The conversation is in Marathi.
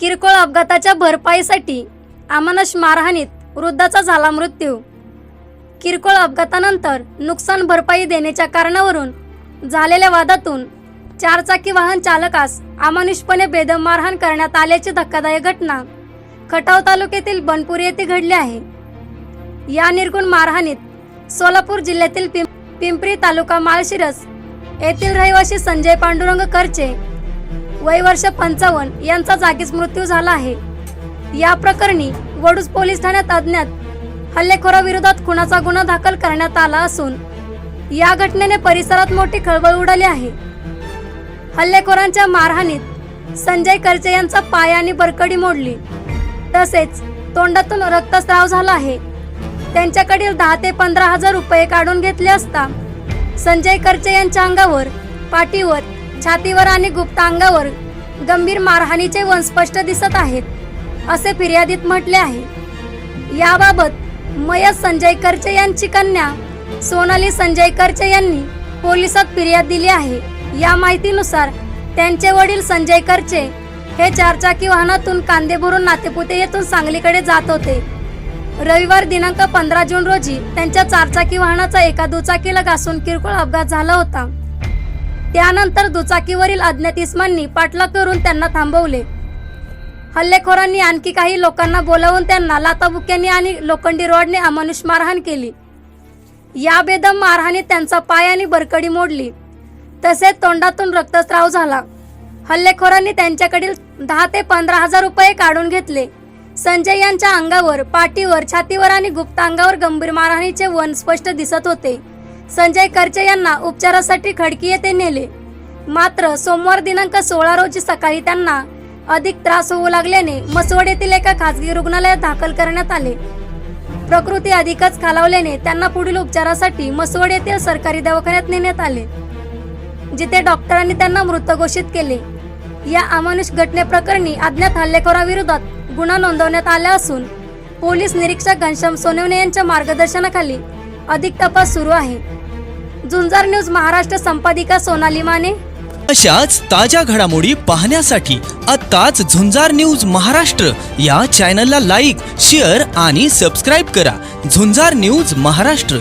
किरकोळ अपघाताच्या भरपाईसाठी अमानुष मारहाणीत वृद्धाचा झाला मृत्यू. किरकोळ अपघातानंतर नुकसान भरपाई देण्याच्या कारणावरून झालेल्या वादातून चारचाकी वाहन चालकास अमानुषपणे बेदम मारहाण करण्यात आल्याची धक्कादायक घटना खटाव तालुक्यातील बनपुरी येथे घडली आहे. या निर्गुण मारहाणीत सोलापूर जिल्ह्यातील पिंपरी तालुका माळशिरस येथील रहिवासी संजय पांडुरंग करचे वय वर्ष पंचावन्न यांचा जागीच मृत्यू झाला आहे. या प्रकरणी वडूज पोलीस ठाण्यात अज्ञात हल्लेखोराविरोधात खुनाचा गुन्हा दाखल करण्यात आला असून या घटनेने परिसरात मोठी खळबळ उडाली आहे. हल्लेखोरांच्या मारहाणीत संजय करचे यांचा पाय आणि बरकडी मोडली. तसेच तोंडातून रक्तस्राव झाला आहे. त्यांच्याकडील दहा ते पंधरा हजार रुपये काढून घेतले असता संजय करचे यांच्या अंगावर पाठीवर छातीवर आणि गुप्तांगावर गंभीर मारहाणीचे वन स्पष्ट दिसत आहेत असे फिर्यादीत म्हटले आहे. याबाबत मयत संजय करचे यांची कन्या सोनाली संजय करचे यांनी पोलिसात फिर्याद दिली आहे. या माहितीनुसार त्यांचे वडील संजय करचे हे चारचाकी वाहनातून कांदे भरून नातेपुते येथून सांगलीकडे जात होते. रविवार दिनांक पंधरा जून रोजी त्यांच्या चारचाकी वाहनाचा एका दुचाकीला घासून किरकोळ अपघात झाला होता. त्यानंतर दुचाकीवरील अज्ञात इस्मांनी पाठलाग करून त्यांना थांबवले. हल्लेखोरांनी आणखी काही लोकांना बोलावून त्यांना लाताबुक्यांनी आणि लोखंडी रॉडने अमानुष मारहाण केली. या बेदम मारहाणीत त्यांचा पाय आणि बरकडी मोडली. तसेच तोंडातून रक्तस्राव झाला. हल्लेखोरांनी त्यांच्याकडील दहा ते पंधरा हजार रुपये काढून घेतले. संजय यांच्या अंगावर पाठीवर छातीवर आणि गुप्त अंगावर गंभीर मारहाणीचे वन स्पष्ट दिसत होते. संजय करचे यांना उपचारासाठी खडकी येथे नेले. मात्र सोमवार दिनांक सोळा रोजी सकाळी त्यांना अधिक त्रास होऊ लागल्याने मसवड येथील एका खासगी रुग्णालयात दाखल करण्यात आले. प्रकृती अधिकच खालावल्याने त्यांना पुढील उपचारासाठी मसवड येथील सरकारी दवाखान्यात नेण्यात आले जिथे डॉक्टरांनी त्यांना मृत घोषित केले. या अमानुष घटनेप्रकरणी अज्ञात हल्लेखोराविरोधात गुन्हा नोंदवण्यात आला असून पोलीस निरीक्षक घनश्याम सोनवणे यांच्या मार्गदर्शनाखाली अधिक तपास सुरू आहे. झुंजार न्यूज महाराष्ट्र संपादिका सोनाली माने अशाच ताज्या घडामोडी पाहण्यासाठी आत्ताच झुंजार न्यूज महाराष्ट्र या चॅनलला लाईक शेअर आणि सबस्क्राईब करा. झुंजार न्यूज महाराष्ट्र.